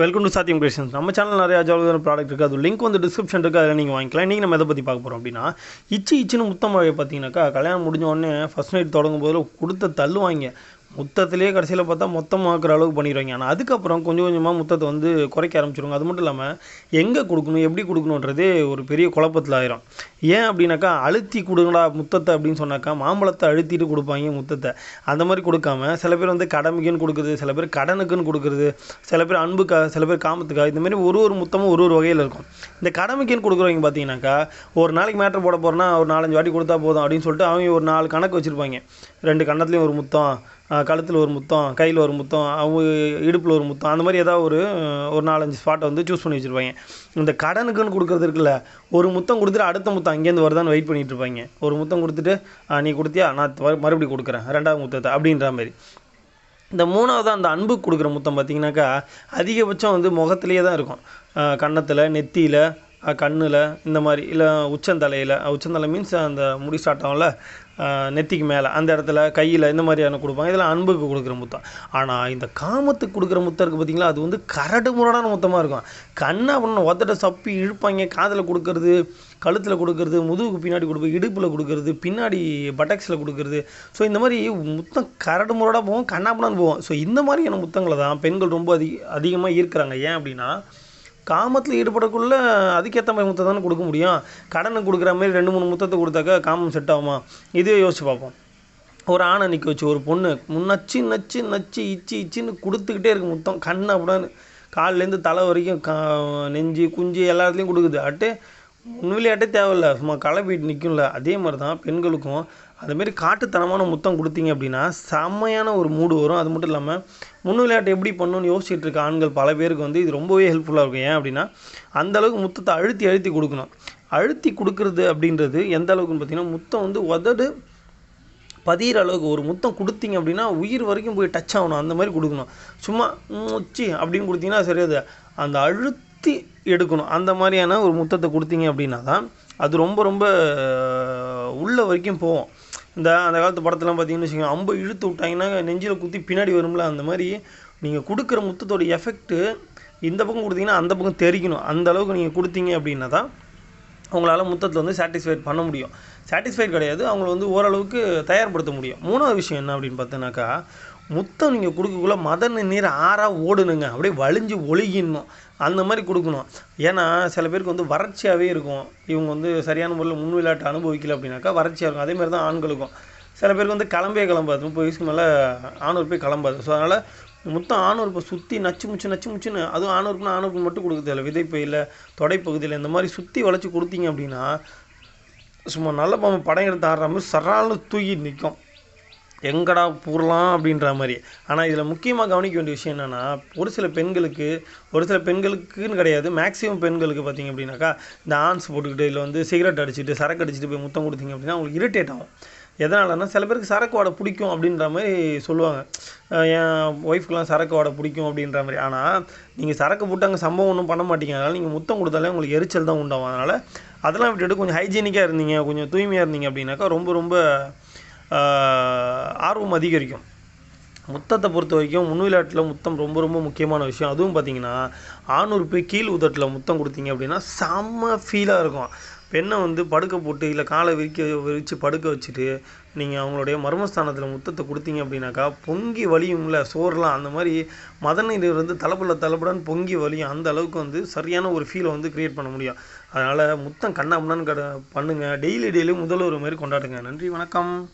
Welcome to Sathiyam creations நம்ம channel நிறையா ஜாலியான ப்ராடக்ட் இருக்குது அது லிங்க் வந்து டிஸ்கிரிப்ஷன் இருக்குது அதில் நீங்கள் வாங்கிக்கலாம். நீங்கள் நம்ம எதை பற்றி பார்க்க போகிறோம் அப்படின்னா இச்சி இச்சுன்னு முத்தம் மழை பார்த்தீங்கன்னாக்கா கல்யாணம் முடிஞ்ச உடனே ஃபஸ்ட் நைட் தொடங்கும் போதில் கொடுத்த தள்ளுவாங்க முத்தத்திலே கடைசியில் பார்த்தா மொத்தமாக்குற அளவுக்கு பண்ணிடுவாங்க. ஆனால் அதுக்கப்புறம் கொஞ்சம் கொஞ்சமாக முத்தத்தை வந்து குறைக்க ஆரம்பிச்சிருவாங்க. அது மட்டும் இல்லாமல் எங்கே கொடுக்கணும் எப்படி கொடுக்கணுன்றதே ஒரு பெரிய குழப்பத்தில் ஆயிரும். ஏன் அப்படின்னாக்கா அழுத்தி கொடுங்கடா முத்தத்தை அப்படின்னு சொன்னாக்கா மாம்பழத்தை அழுத்திட்டு கொடுப்பாங்க முத்தத்தை. அந்த மாதிரி கொடுக்காம சில பேர் வந்து கடமைக்குன்னு கொடுக்குறது சில பேர் கடனுக்குன்னு கொடுக்குறது சில பேர் அன்புக்காக சில பேர் காமத்துக்காக இந்த மாதிரி ஒரு ஒரு முத்தமும் ஒரு ஒரு வகையில் இருக்கும். இந்த கடமைக்குன்னு கொடுக்குறவங்க பார்த்தீங்கன்னாக்கா ஒரு நாளைக்கு மேட்ரு போட போகிறோன்னா ஒரு நாலஞ்சு வாட்டி கொடுத்தா போதும் அப்படின்னு சொல்லிட்டு அவங்க ஒரு நாலு கணக்கு வச்சுருப்பாங்க. ரெண்டு கண்ணத்துலேயும் ஒரு முத்தம் கழுத்தில் ஒரு முத்தம் கையில் ஒரு முத்தம் அவங்க இடுப்பில் ஒரு முத்தம் அந்த மாதிரி ஏதாவது ஒரு ஒரு நாலஞ்சு ஸ்பாட்டை வந்து சூஸ் பண்ணி வச்சுருப்பாங்க. இந்த கடனுக்குன்னு கொடுக்குறது இருக்குல்ல ஒரு முத்தம் கொடுத்துட்டு அடுத்த முத்தம் அங்கேருந்து வருதான்னு வெயிட் பண்ணிகிட்டு இருப்பாங்க. ஒரு முத்தம் கொடுத்துட்டு நீ கொடுத்தியா? நான் மறுபடியும் கொடுக்குறேன். ரெண்டாவது முத்தத்தை அப்படின்ற மாதிரி. இந்த மூணாவது அந்த அன்புக்கு கொடுக்குற முத்தம் பார்த்தீங்கன்னாக்கா அதிகபட்சம் வந்து முகத்துலேயே தான் இருக்கும். கன்னத்தில் நெத்தியில் கண்ணில் இந்த மாதிரி இல்லை உச்சந்தலையில் உச்சந்தலை மீன்ஸ் அந்த முடி ஸ்டார்ட் ஆகும்ல நெத்திக்கு மேலே அந்த இடத்துல கையில் இந்த மாதிரியான கொடுப்பாங்க. இதெல்லாம் அன்புக்கு கொடுக்குற முத்தம். ஆனால் இந்த காமத்துக்கு கொடுக்குற முத்தம் இருக்குது பார்த்தீங்களா அது வந்து கரடு முரடான முத்தமாக இருக்கும். கண்ணா பண்ண ஒத்தட்ட சப்பி இழுப்பாங்க காதில் கொடுக்கறது கழுத்தில் கொடுக்கறது முதுகுக்கு பின்னாடி கொடுப்பது இடுப்பில் கொடுக்கறது பின்னாடி பட்டக்ஸில் கொடுக்கறது. ஸோ இந்த மாதிரி முத்தம் கரடு முரடாக போவோம் கண்ணாப்பண்ணான்னு போவோம் ஸோ இந்த மாதிரியான முத்தங்களை தான் பெண்கள் ரொம்ப அதிக அதிகமாக ஈர்க்கிறாங்க. ஏன் அப்படின்னா காமத்தில் ஈடுபடக்குள்ள அதுக்கேற்ற மாதிரி முத்தம் தானே கொடுக்க முடியும்? கடனுக்கு கொடுக்குற மாதிரி ரெண்டு மூணு முத்தத்தை கொடுத்தாக்கா காமம் செட் ஆகுமா? இதே யோசிச்சு பார்ப்போம். ஒரு ஆணை நிற்க வச்சு ஒரு பொண்ணு நச்சு நச்சு நச்சு இச்சி இச்சின்னு கொடுத்துக்கிட்டே இருக்கு முத்தம். கண் அப்படின்னு கால்லேருந்து தலை வரைக்கும் கா நெஞ்சு குஞ்சு எல்லாத்துலேயும் கொடுக்குது. அட்டே உண்மையிலேயாட்டே தேவையில்ல. சும்மா கிளப்பிட்டு நிற்கும்ல அதே மாதிரி தான் பெண்களுக்கும் அதுமாரி காட்டுத்தனமான முத்தம் கொடுத்தீங்க அப்படின்னா செம்மையான ஒரு மூடு வரும். அது மட்டும் இல்லாமல் முன் விளையாட்டு எப்படி பண்ணணும்னு யோசிச்சுட்டு இருக்க ஆண்கள் பல பேருக்கு வந்து இது ரொம்பவே ஹெல்ப்ஃபுல்லாக இருக்கும். ஏன் அப்படின்னா அந்த அளவுக்கு முத்தத்தை அழுத்தி அழுத்தி கொடுக்கணும். அழுத்தி கொடுக்கறது அப்படின்றது எந்த அளவுக்குன்னு பார்த்தீங்கன்னா முத்தம் வந்து உதடு பதிகிற அளவுக்கு ஒரு முத்தம் கொடுத்தீங்க அப்படின்னா உயிர் வரைக்கும் போய் டச் ஆகணும். அந்த மாதிரி கொடுக்கணும். சும்மா உச்சி அப்படின்னு கொடுத்தீங்கன்னா சரியாது அந்த அழுத்தி எடுக்கணும். அந்த மாதிரியான ஒரு முத்தத்தை கொடுத்தீங்க அப்படின்னா தான் அது ரொம்ப ரொம்ப உள்ள வரைக்கும் போகும். இந்த அந்த காலத்து படத்துலாம் பார்த்தீங்கன்னு வச்சுக்கோங்க அம்பு இழுத்து விட்டாங்கன்னா நெஞ்சில் குத்தி பின்னாடி வரும்ல அந்த மாதிரி நீங்கள் கொடுக்குற முத்தத்தோட எஃபெக்ட்டு இந்த பக்கம் கொடுத்தீங்கன்னா அந்த பக்கம் தெரிக்கணும். அந்த அளவுக்கு நீங்கள் கொடுத்தீங்க அப்படின்னா தான் அவங்களால முத்தத்தில் வந்து சாட்டிஸ்ஃபைட் பண்ண முடியும். சாட்டிஸ்ஃபைட் கிடையாது. அவங்கள வந்து ஓரளவுக்கு தயார்படுத்த முடியும். மூணாவது விஷயம் என்ன அப்படின்னு பார்த்தோன்னாக்கா முத்தம் நீங்கள் கொடுக்கக்குள்ள மத நீர் ஆறாக ஓடணுங்க அப்படியே வலிஞ்சு ஒழுகிடணும். அந்த மாதிரி கொடுக்கணும். ஏன்னா சில பேருக்கு வந்து வறட்சியாகவே இருக்கும். இவங்க வந்து சரியான முறையில் முன் விளையாட்டு அனுபவிக்கல அப்படின்னாக்கா வறட்சியாக இருக்கும். அதே மாதிரி தான் ஆண்களுக்கும். சில பேருக்கு வந்து கிளம்பே கிளம்பாது. முப்பது வயசுக்கு மேலே ஆணூர் போய் கிளம்பாது. ஸோ அதனால் மொத்தம் ஆணூர்ப்பை சுற்றி நச்சு முச்சு நச்சு முச்சுன்னு அதுவும் ஆணூர்ப்புனா ஆணூர்ப்பு மட்டும் கொடுக்குறது இல்லை. விதைப்பையில் தொடைப்பகுதியில் இந்த மாதிரி சுற்றி வளைச்சி கொடுத்தீங்க அப்படின்னா சும்மா நல்ல பாம்பு படம் எடுத்து ஆடுற மாதிரி சரால்னு தூக்கி நிற்கும் எங்கடா பூரலாம் அப்படின்ற மாதிரி. ஆனால் இதில் முக்கியமாக கவனிக்க வேண்டிய விஷயம் என்னென்னா ஒரு சில பெண்களுக்கு ஒரு சில பெண்களுக்குன்னு கிடையாது மேக்ஸிமம் பெண்களுக்கு பார்த்தீங்க அப்படின்னாக்கா இந்த ஆன்ஸ் போட்டுக்கிட்டு இல்லை வந்து சிகரெட் அடிச்சுட்டு சரக்கு அடிச்சுட்டு போய் முத்தம் கொடுத்தீங்க அப்படின்னா அவங்களுக்கு இரிட்டேட் ஆகும். எதனாலன்னா சில பேருக்கு சரக்கு வாடை பிடிக்கும் அப்படின்ற மாதிரி சொல்லுவாங்க. என் ஒய்ஃப்க்குலாம் சரக்கு வாடை பிடிக்கும் அப்படின்ற மாதிரி. ஆனால் நீங்கள் சரக்கு போட்டு அங்கே சம்பவம் ஒன்றும் பண்ண மாட்டீங்க. அதனால் நீங்கள் முத்தம் கொடுத்தாலே உங்களுக்கு எரிச்சல் தான் உண்டாகும். அதனால் அதெல்லாம் விட்டுட்டு கொஞ்சம் ஹைஜீனிக்காக இருந்தீங்க கொஞ்சம் தூய்மையாக இருந்தீங்க அப்படின்னாக்கா ரொம்ப ரொம்ப ஆர்வம் அதிகரிக்கும். முத்தத்தை பொறுத்த வரைக்கும் முன் முத்தம் ரொம்ப ரொம்ப முக்கியமான விஷயம். அதுவும் பார்த்தீங்கன்னா ஆணூர் போய் கீழ் உதட்டில் முத்தம் கொடுத்தீங்க அப்படின்னா செம்ம ஃபீலாக இருக்கும். பெண்ணை வந்து படுக்க போட்டு இல்லை காலை விரிக்க விரித்து படுக்க வச்சுட்டு நீங்கள் அவங்களுடைய மர்மஸ்தானத்தில் முத்தத்தை கொடுத்தீங்க அப்படின்னாக்கா பொங்கி வலியும்ல சோறுலாம் அந்த மாதிரி மத நீர் வந்து தலைப்புல தலைப்படான்னு பொங்கி வலியும் அந்த அளவுக்கு வந்து சரியான ஒரு ஃபீலை வந்து க்ரியேட் பண்ண முடியும். அதனால் முத்தம் கண்ணாமண்ணான்னு கட பண்ணுங்கள் டெய்லி டெய்லி முதல்வர் மாதிரி கொண்டாடுங்க. நன்றி வணக்கம்.